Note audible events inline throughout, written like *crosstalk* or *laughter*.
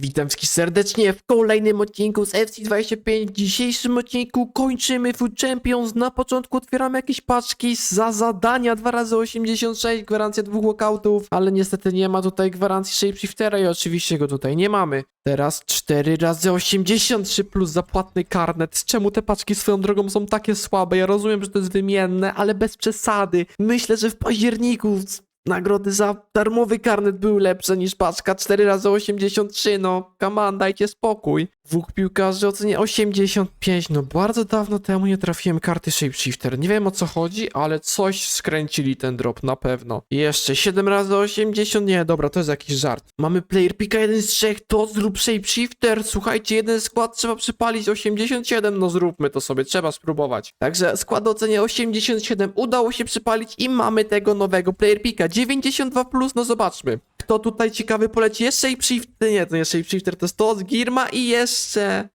Witam wszystkich serdecznie w kolejnym odcinku z FC25. W dzisiejszym odcinku kończymy Food Champions. Na początku otwieramy jakieś paczki za zadania 2 razy 86 gwarancja dwóch walkoutów, ale niestety nie ma tutaj gwarancji Shapeshiftera i oczywiście go tutaj nie mamy. Teraz 4 razy 83 plus zapłatny karnet. Czemu te paczki swoją drogą są takie słabe? Ja rozumiem, że to jest wymienne, ale bez przesady. Myślę, że w październiku Nagrody za darmowy karnet były lepsze niż paczka 4 razy 83 no come on, dajcie spokój. Dwóch piłkarzy o cenie 85, no bardzo dawno temu nie trafiłem karty Shapeshifter. Nie wiem o co chodzi, ale coś skręcili ten drop na pewno. Jeszcze 7 razy 80, nie dobra, to jest jakiś żart. Mamy player pika 1 z 3, to zrób Shapeshifter. Słuchajcie, jeden skład trzeba przypalić 87, no zróbmy to sobie, trzeba spróbować. Także skład o cenie 87 udało się przypalić i mamy tego nowego player pika 92 plus, no zobaczmy. Kto tutaj ciekawy poleci? Jest Shapeshifter, nie, to nie Shapeshifter, to jest to z Girma i jeszcze...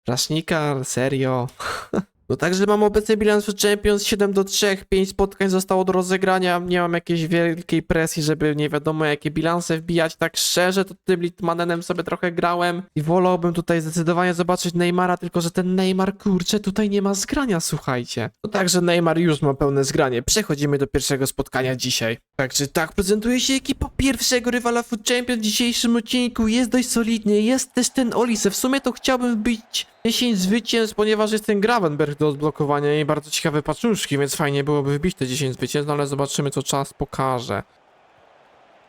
Rasznikar, serio? *laughs* No także mam obecny bilans w Champions 7 do 3, 5 spotkań zostało do rozegrania, nie mam jakiejś wielkiej presji, żeby nie wiadomo jakie bilanse wbijać, tak szczerze to tym Litmanenem sobie trochę grałem i wolałbym tutaj zdecydowanie zobaczyć Neymara, tylko że ten Neymar, kurczę, tutaj nie ma zgrania, słuchajcie. No także Neymar już ma pełne zgranie, przechodzimy do pierwszego spotkania dzisiaj. Także tak prezentuje się ekipa pierwszego rywala Food Champions w dzisiejszym odcinku, jest dość solidnie, jest też ten Olise, w sumie to chciałbym wbić 10 zwycięstw, ponieważ jest ten Gravenberg do odblokowania i bardzo ciekawe paczuszki, więc fajnie byłoby wbić te 10 zwycięstw, no ale zobaczymy co czas pokaże.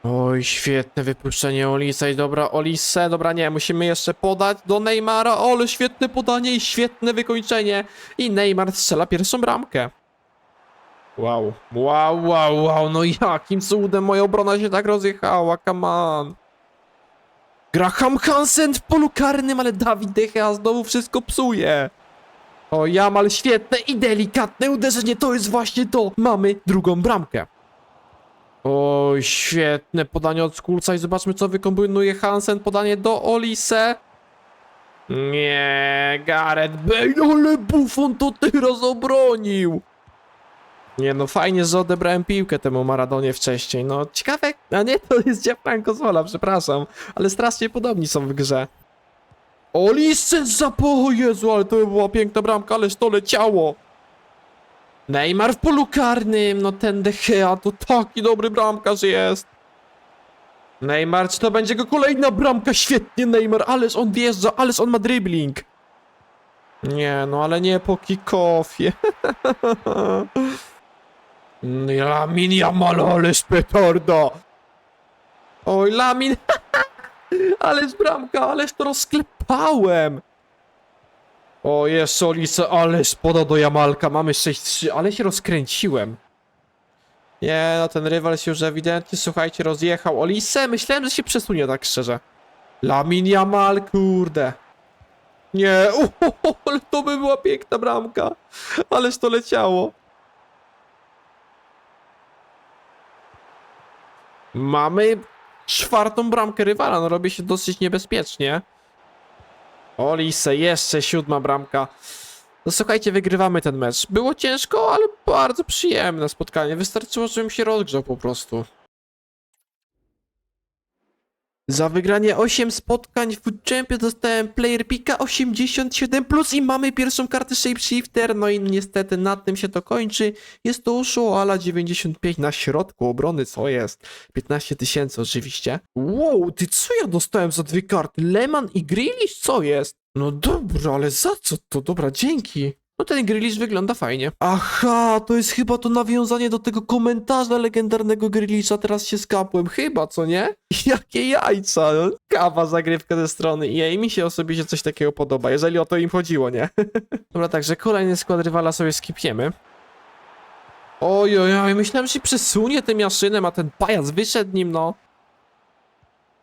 Oj, świetne wypuszczenie Olisa i dobra, Olise, dobra nie, musimy jeszcze podać do Neymara, ale świetne podanie i świetne wykończenie i Neymar strzela pierwszą bramkę. Wow, wow, wow, wow, no jakim cudem moja obrona się tak rozjechała, come on. Graham Hansen w polu karnym, ale Dawid De Gea znowu wszystko psuje. O, Jamal świetne i delikatne uderzenie, to jest właśnie to. Mamy drugą bramkę. Oj, świetne podanie od Skulca i zobaczmy co wykombinuje Hansen. Podanie do Olise. Nie, Gareth Bale, ale Buffon to teraz obronił. Nie no, fajnie, że odebrałem piłkę temu Maradonie wcześniej. No, ciekawe, a nie, to jest Gianfranco Zola, przepraszam. Ale strasznie podobni są w grze. Olise za o Jezu, ale to była piękna bramka, ależ to leciało. Neymar w polu karnym, no ten De Gea to taki dobry bramkarz jest. Neymar, czy to będzie go kolejna bramka? Świetnie Neymar, ależ on wjeżdża, ależ on ma dribbling. Nie, no ale nie po kickoffie. *laughs* Lamin Jamal, ależ petarda. Oj, Lamin, *laughs* ależ bramka, ależ to rozklepałem. O, jest Olisa, ależ poda do Jamalka, mamy 6-3, ale się rozkręciłem. Nie, no ten rywal się już ewidentnie, słuchajcie, rozjechał. Olisę, myślałem, że się przesunie tak szczerze. Lamin Jamal, kurde. Nie, *laughs* ale to by była piękna bramka. Ależ to leciało. Mamy czwartą bramkę rywala, no robi się dosyć niebezpiecznie. Olise, jeszcze siódma bramka. No słuchajcie, wygrywamy ten mecz. Było ciężko, ale bardzo przyjemne spotkanie. Wystarczyło, żebym się rozgrzał po prostu. Za wygranie 8 spotkań w Food Champions dostałem player pika 87 plus i mamy pierwszą kartę Shapeshifter, no i niestety na tym się to kończy. Jest to Ushuala 95 na środku obrony, co jest? 15 tysięcy oczywiście. Wow, ty co ja dostałem za dwie karty? Leman i Grealish? Co jest? No dobra, ale za co to? Dobra, dzięki. No ten Grealish wygląda fajnie. Aha, to jest chyba to nawiązanie do tego komentarza legendarnego Grealisha, teraz się skapłem. Chyba, co nie? *laughs* Jakie jajca. no. Kawa zagrywka ze strony EA. Mi się osobiście coś takiego podoba, jeżeli o to im chodziło, nie? *laughs* Dobra, także kolejny skład rywala sobie skipiemy. Oj, oj, myślałem, że się przesunie tym jaszynem, a ten pajac wyszedł nim, no.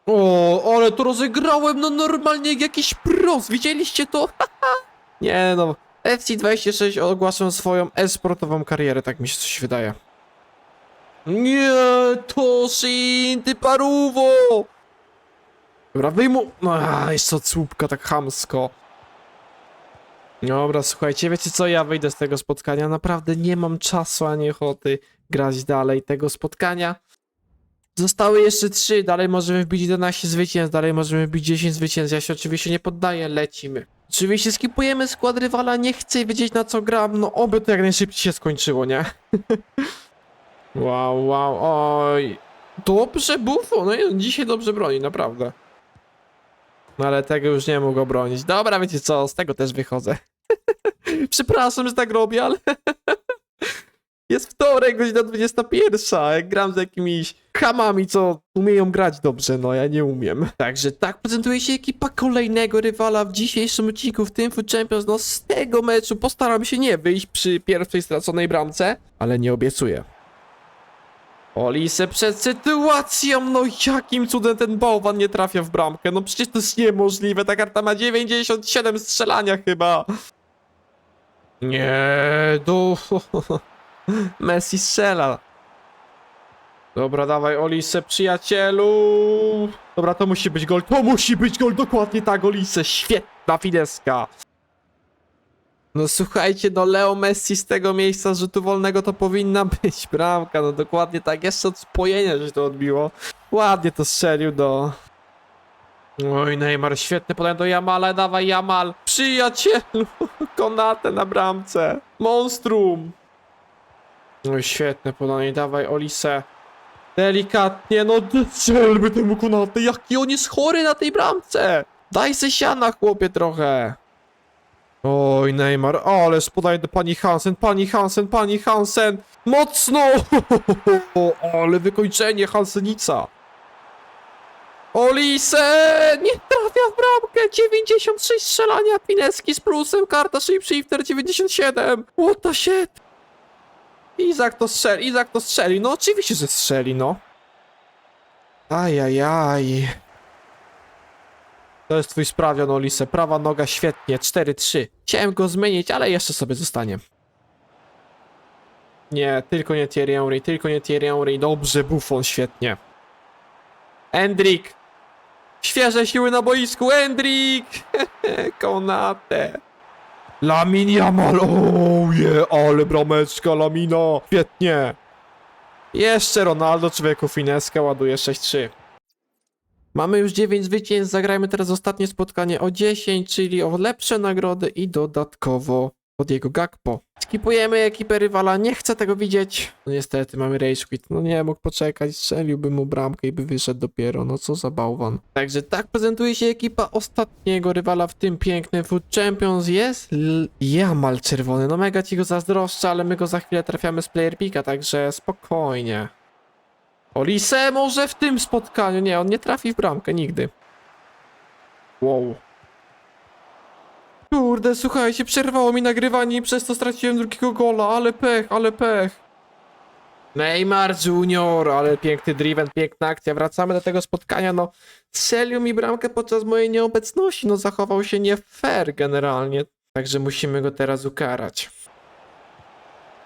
O, ale to rozegrałem, no normalnie jak jakiś pros, widzieliście to? *laughs* Nie no, FC26 ogłaszam swoją e-sportową karierę, tak mi się coś wydaje. Nie, Toshin, ty paruwo! Dobra, wyjmu... A, jeszcze od słupka tak chamsko. Dobra, słuchajcie, wiecie co, ja wyjdę z tego spotkania, naprawdę nie mam czasu ani ochoty grać dalej tego spotkania. Zostały jeszcze 3, dalej możemy wbić 11 zwycięstw, dalej możemy wbić 10 zwycięstw. Ja się oczywiście nie poddaję, lecimy. Oczywiście skipujemy skład rywala, nie chcę wiedzieć na co gram, no oby to jak najszybciej się skończyło, nie? *laughs* wow, wow, oj. Dobrze, Buffo, no i on dzisiaj dobrze broni, naprawdę. No ale tego już nie mógł obronić. Dobra, wiecie co, z tego też wychodzę. *laughs* Przepraszam, że tak robię, ale... *laughs* Jest wtorek, godzina 21, jak gram z jakimiś chamami, co umieją grać dobrze, no ja nie umiem. Także tak prezentuje się ekipa kolejnego rywala w dzisiejszym odcinku w tym Food Champions. No z tego meczu postaram się nie wyjść przy pierwszej straconej bramce, ale nie obiecuję. Olise przed sytuacją, no jakim cudem ten bałwan nie trafia w bramkę, no przecież to jest niemożliwe, ta karta ma 97 strzelania chyba. Nie, do... *laughs* *laughs* Messi strzela. Dobra, dawaj Olise, przyjacielu. Dobra, to musi być gol, to musi być gol, dokładnie tak, Olise, świetna fideska. No słuchajcie, no Leo Messi z tego miejsca z rzutu wolnego to powinna być bramka, no dokładnie tak, jeszcze od spojenia się to odbiło. Ładnie to strzelił do... Oj, Neymar, świetny podanie do Jamala, dawaj Jamal, przyjacielu, *laughs* Konate na bramce, monstrum. Oj, świetne podanie, dawaj Olise. Delikatnie, no strzelby temu Konate, jaki on jest chory na tej bramce. Daj se siana, chłopie, trochę. Oj, Neymar, ależ podaje do pani Hansen, pani Hansen, pani Hansen, mocno! *laughs* Ale wykończenie Hansenica. Olise! Nie trafia w bramkę! 96 strzelania, Pineski z plusem, karta Shifter 97. What the shit? Izak to strzeli, Izak to strzeli, no oczywiście, że strzeli, no. Ajajaj. To jest twój sprawion, Olise. Prawa noga świetnie, 4-3. Chciałem go zmienić, ale jeszcze sobie zostanie. Nie, tylko nie Thierry Henry, tylko nie Thierry Henry. Dobrze, Buffon, świetnie. Endrik! Świeże siły na boisku, Endrik! *laughs* Konate. Lamin Jamal, oje, ale brameczka Lamina, świetnie. Jeszcze Ronaldo, człowieku, fineska ładuje 6-3. Mamy już 9 zwycięstw, zagrajmy teraz ostatnie spotkanie o 10, czyli o lepsze nagrody i dodatkowo od jego Gakpo. Skipujemy ekipę rywala, nie chcę tego widzieć. No niestety, mamy rage quit, no nie mógł poczekać, strzeliłby mu bramkę i by wyszedł dopiero, no co za bałwan. Także tak prezentuje się ekipa ostatniego rywala w tym pięknym Food Champions, jest Jamal czerwony, no mega ci go zazdroszczę, ale my go za chwilę trafiamy z player picka, także spokojnie. Olise może w tym spotkaniu. Nie, on nie trafi w bramkę nigdy. Wow. Kurde, słuchajcie, przerwało mi nagrywanie i przez to straciłem drugiego gola, ale pech, ale pech. Neymar Junior, ale piękny driven, piękna akcja. Wracamy do tego spotkania, no strzelił mi bramkę podczas mojej nieobecności, no zachował się nie fair generalnie, także musimy go teraz ukarać.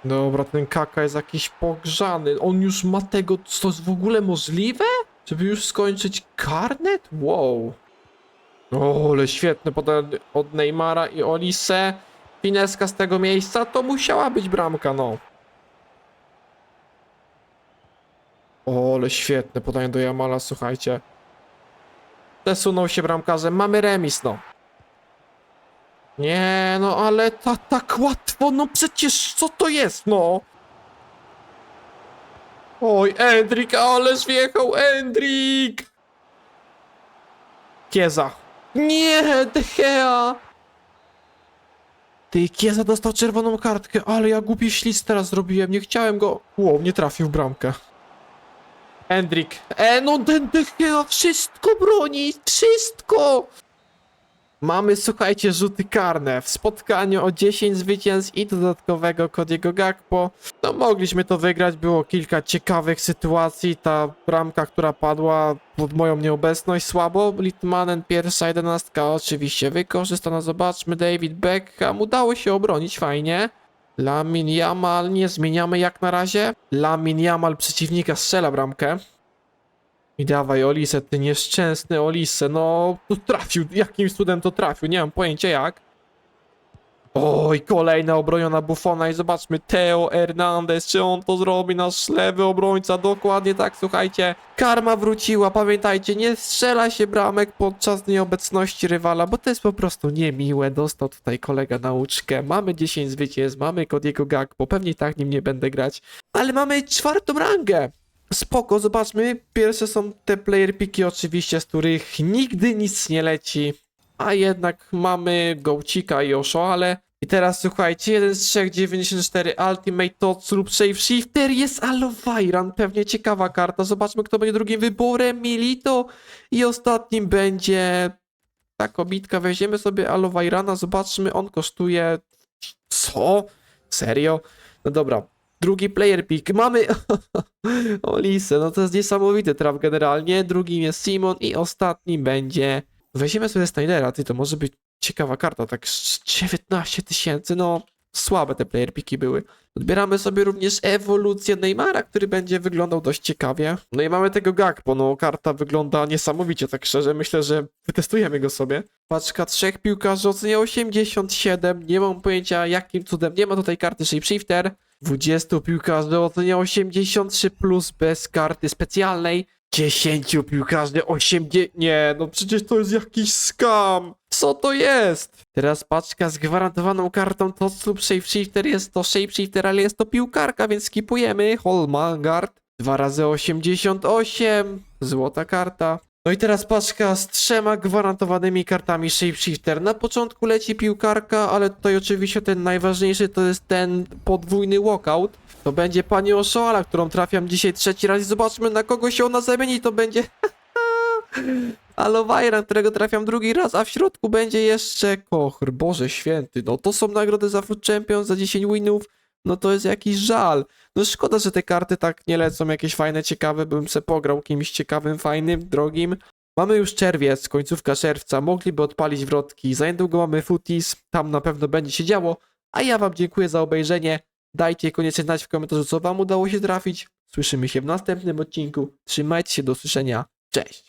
Dobra, ten kaka jest jakiś pogrzany. On już ma tego. Co to jest w ogóle możliwe? Żeby już skończyć karnet? Wow. O, ale świetne podanie od Neymara i Olise. Pineska z tego miejsca. To musiała być bramka, no. O, ale świetne podanie do Jamala, słuchajcie. Przesunął się bramkarzem. Mamy remis, no. Nie, no ale ta, tak łatwo, no przecież co to jest, no? Oj, Endrik, ależ wjechał, Endrik! Kieza. Nie, De Gea! Ty, Kieza dostał czerwoną kartkę, ale ja głupi ślizg teraz zrobiłem, nie chciałem go... Wow, nie trafił w bramkę. Endrik. E, no ten De Gea wszystko broni, wszystko! Mamy, słuchajcie, rzuty karne. W spotkaniu o 10 zwycięstw i dodatkowego Kodiego Gakpo. No mogliśmy to wygrać, było kilka ciekawych sytuacji. Ta bramka, która padła pod moją nieobecność, słabo. Litmanen, pierwsza jedenastka oczywiście wykorzystana. Zobaczmy, David Beckham. Udało się obronić, fajnie. Lamin Jamal, nie zmieniamy jak na razie. Lamin Jamal przeciwnika strzela bramkę. I dawaj Olise, ty nieszczęsny Olise, no trafił, jakim cudem to trafił, nie mam pojęcia jak. Oj, kolejna obroniona Buffona i zobaczmy, Teo Hernandez, czy on to zrobi, nasz lewy obrońca, dokładnie tak, słuchajcie, karma wróciła, pamiętajcie, nie strzela się bramek podczas nieobecności rywala, bo to jest po prostu niemiłe, dostał tutaj kolega nauczkę, mamy 10 zwycięstw, mamy Kodiego Gakpo, pewnie tak nim nie będę grać, ale mamy czwartą rangę, spoko, zobaczmy, pierwsze są te player piki oczywiście, z których nigdy nic nie leci, a jednak mamy Gołcika i Osho, ale i teraz słuchajcie, 1 z 3, 94 Ultimate Tots lub Shave Shifter. Jest Alovairan, pewnie ciekawa karta, zobaczmy kto będzie drugim wyborem, Milito i ostatnim będzie ta kobitka, weźmiemy sobie Alovairana, zobaczmy, on kosztuje co? Serio? No dobra, drugi player pick, mamy *laughs* Olisę, no to jest niesamowity traf generalnie, drugim jest Simon i ostatnim będzie Weźmiemy sobie Snydera, ty to może być ciekawa karta, tak z 19 tysięcy, no słabe te player piki były. Odbieramy sobie również ewolucję Neymara, który będzie wyglądał dość ciekawie. No i mamy tego Gakpo, no karta wygląda niesamowicie, tak szczerze, myślę, że wytestujemy go sobie. Paczka trzech piłkarzy ocenia 87, nie mam pojęcia jakim cudem, nie ma tutaj karty Shapeshifter. 20 piłkarzy ocenia 83 plus bez karty specjalnej. 10 piłkarzy 80. Nie, no przecież to jest jakiś skam. Co to jest? Teraz paczka z gwarantowaną kartą to lub Shapeshifter jest to Shapeshifter, ale jest to piłkarka, więc skipujemy. Holmangard 2 razy 88. Złota karta. No i teraz paczka z trzema gwarantowanymi kartami Shapeshifter. Na początku leci piłkarka, ale tutaj oczywiście ten najważniejszy to jest ten podwójny walkout. To będzie pani Oshoala, którą trafiam dzisiaj trzeci raz i zobaczmy na kogo się ona zamieni. To będzie *laughs* Alovairan, którego trafiam drugi raz, a w środku będzie jeszcze Kochr. Boże święty, no to są nagrody za Food Champions, za 10 winów. No to jest jakiś żal. No szkoda, że te karty tak nie lecą jakieś fajne, ciekawe, bym se pograł kimś ciekawym, fajnym, drogim. Mamy już czerwiec, końcówka czerwca, mogliby odpalić wrotki, za niedługo mamy footies, tam na pewno będzie się działo, a ja wam dziękuję za obejrzenie, dajcie koniecznie znać w komentarzu, co wam udało się trafić, słyszymy się w następnym odcinku, trzymajcie się, do usłyszenia, cześć!